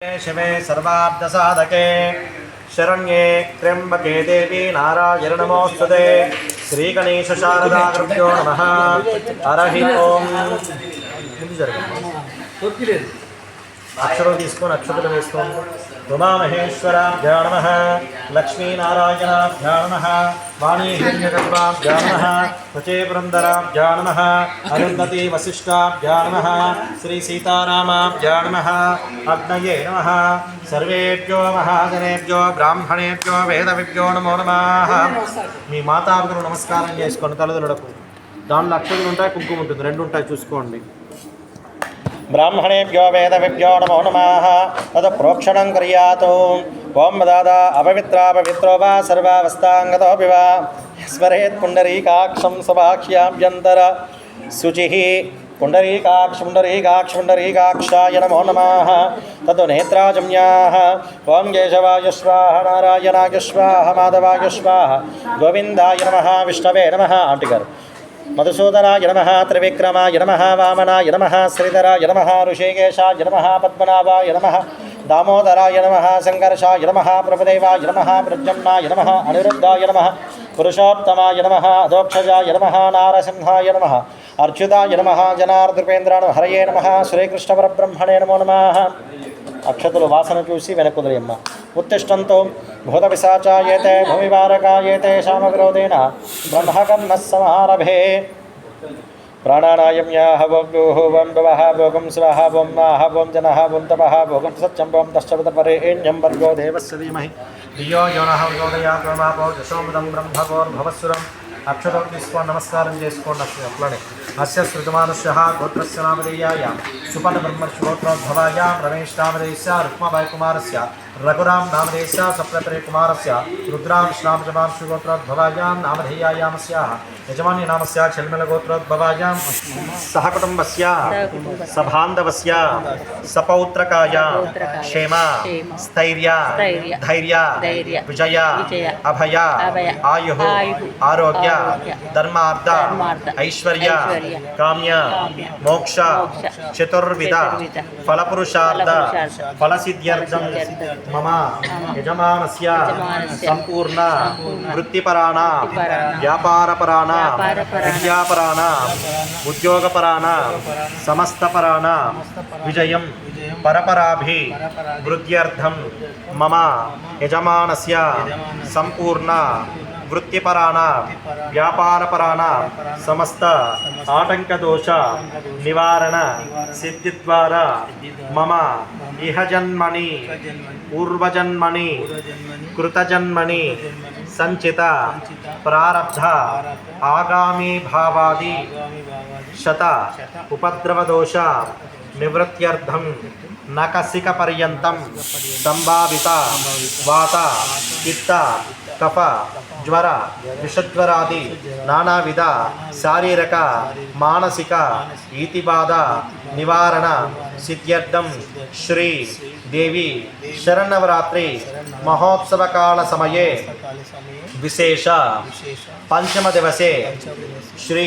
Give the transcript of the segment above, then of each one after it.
शिवे सर्वाब्धसाधके शरण्ये त्र्यम्बके देवी नारायण नमोऽस्तुते श्रीगणेशशारदाकृभ्यो नमः हरहि ओम् అక్షరం తీసుకొని అక్షతలు వేసుకోండి. ఉమామహేశ్వరాభ్యా నమ. లక్ష్మీనారాయణాభ్యా నమ. వాణీహిరణ్యగర్భాభ్యా నమ. త్వచే బృందరాభ్యా నమ. అరుంధతి వశిష్టాభ్యా నమ. శ్రీ సీతారామాభ్యా నమ. అగ్నయే నమ. సర్వేభ్యో మహాజనేభ్యో బ్రాహ్మణేభ్యో వేదవిభ్యో నమో నమా. మీ మాతాపితను నమస్కారం చేసుకోండి తలదులకు దానిలో అక్షతలు ఉంటాయి కుంకుమ ఉంటుంది. రెండు ఉంటాయి చూసుకోండి. బ్రాహ్మణేభ్యో వేదవిభ్యో నమో నమః తద ప్రోక్షణం కుర్యాతు ఓం దాదా అపవిత్రాపవిత్రో వా సర్వావస్థాంగతోపి వా స్మరేత్ పుండరీకాక్షం సభాక్ష్యాభ్యంతర శుచి పుండరీకాక్ష పుండరీకాక్ష పుండరీకాక్షాయ నమో नेत्राजम्याः తదు నేత్రాజమ్యాः ఓం కేశవాయ స్వాహ నారాయణాయ స్వాహ మాధవాయ మధుసూదనాయ నమ త్రివిక్రమాయ నమ వామనాయ నమ శ్రీధరాయ నమ ఋషికేశాయ నమ పద్మనాభాయ నమ దామోదరాయ నమ సంకర్షాయ నమ ప్రభుదేవాయ నమ ప్రజమ్నాయ నమ అనిరుద్ధాయ నమ పురుషోత్తమాయ నమ అధోక్షజాయ నమ నారసింహాయ నమ అర్చుతాయ నమ జనార్దృపేంద్రాణ హరయే నమ శ్రీకృష్ణ పరబ్రహ్మణే నమో నమ. అక్షతులు వాసన చూసి వెనకుదయమ్మ उत्तिष्ठन्तो। भूतपिशाचायते, भूमिवारकायते, शामविरोधेन ब्रह्मकम् नः समारभे। प्राणानायं याः वं व्यूः वं भवः भोगं स्वः वं नाः वं जनः वं तपः भोगं सत्यं वं दशवतपरे एण्यं वर्गो, देवस्य धीमहि। ధియో యోనః ఉదోదయాత్ ప్రమాపో దశోముదం బ్రహ్మగోర్భవస్సురం అక్షరం తీసుకోండి నమస్కారం చేసుకోండి అసలు అట్లనే అస్య సృజమానుష్య గోత్రస్య నామధేయాయ సుపన్న బ్రహ్మర్షి గోత్రోద్భవాయ రమేష్ నామధేయస్య రుక్మబాయి కుమారస్య రఘురాం నామధేయస్య సప్తత్రే కుమారస్య రుద్రాంశ్ నామజమాంశు గోత్రోద్భవాయాం నామధేయాయామస్యాः యజమాన్య నామస్య చల్మల గోత్రోద్భవాయాం సహ కుటుంబస్య సబాంధవస్య సపౌత్రకాయ క్షేమ స్థైర్య ధైర్య ಧೈರ್ಯ ವಿಜಯ ಅಭಯ ಆಯು ಆರೋಗ್ಯ ಧರ್ಮಾರ್ಥ ಐಶ್ವರ್ಯ ಕಾಮ್ಯ ಮೋಕ್ಷ ಚತುರ್ವಿಧ ಫಲಪುರುಷಾರ್ಥ ಫಲಸಿದ್ಧ್ಯರ್ಥಂ ಮಮ ಯಜಮಾನಸ್ಯ ಸಂಪೂರ್ಣ ವೃತ್ತಿಪರಾಣ ವ್ಯಾಪಾರಪರಾಣ ವಿದ್ಯಾಪರಾಣ ಉದ್ಯೋಗಪರಾಣ ಸಮಸ್ತಪರಾಣ ವಿಜಯಂ परपराभि वृद्ध्यर्थम मम यजमानस्य संपूर्ण वृत्तिपरा व्यापारपरा समस्त आटङ्कदोष निवारण सिद्धिद्वारा मम इह जन्मनि पूर्वजन्मनि कृतजन्मनि संचित प्रारब्ध आगामी भावादि शत उपद्रवदोष నివృత్త్యర్థం నకసిక పర్యంతం సంభావిత వాత పిత్త కఫ జ్వర విషజ్వరాది నానావిధ శారీరక మానసిక ఈతిబాధ నివారణ సిద్ధ్యర్థం శ్రీ దేవి శరణవరాత్రి మహోత్సవకాల సమయే విశేష పంచమ దివసే శ్రీ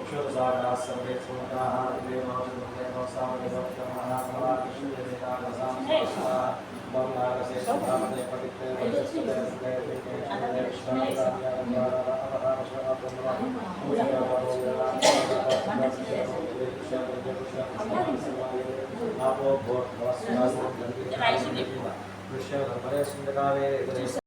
కలశస్య రాజేష్ అందరూ వచ్చారండి. ఆపో భూర్భువస్సునాస్తం రైసు విషయం పరేష్ కావే